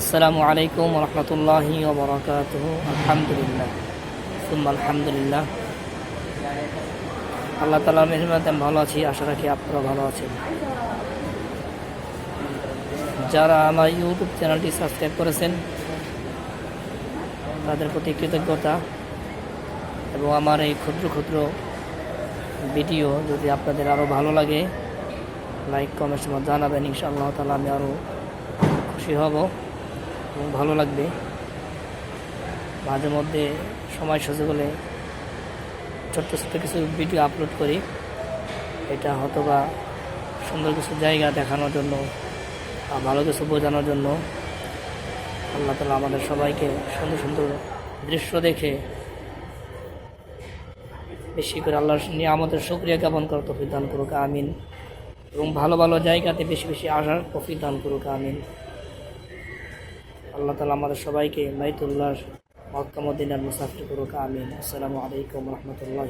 আসসালামু আলাইকুম রহমতুল্লাহি ওবরাকাত আলহামদুলিল্লাহ। সুম্মা আলহামদুলিল্লাহ। আল্লাহ তালার মেহমাতে ভালো আছি, আশা রাখি আপনারা ভালো আছেন। যারা আমার ইউটিউব চ্যানেলটি সাবস্ক্রাইব করেছেন, তাদের প্রতি কৃতজ্ঞতা এবং আমার এই ক্ষুদ্র ক্ষুদ্র ভিডিও যদি আপনাদের আরও ভালো লাগে, লাইক কমেন্টস জানাবেন, ইনশাআল্লাহ তালা আমি আরও খুশি হব। এবং ভালো লাগবে। মাঝে মধ্যে সময় সুযোগ হলে ছোট্ট ছোট্ট কিছু ভিডিও আপলোড করি। এটা হয়তো বা সুন্দর কিছু জায়গা দেখানোর জন্য ভালো কিছু বোঝানোর জন্য আল্লাহ তালা আমাদের সবাইকে সুন্দর সুন্দর দৃশ্য দেখে বেশি করে আল্লাহর নিয়ে আমাদের শুক্রিয়া জ্ঞাপন করার তফিক দান করুক, আমিন। এবং ভালো ভালো জায়গাতে বেশি বেশি আসার তফিক দান করুক, আমিন। আল্লাহ তালা আমাদের সবাইকে মাইতুল্লাহ মক্কা মদিনার মুসাফির করুক আমিন। আসসালামু আলাইকুম রহমতুল্লাহ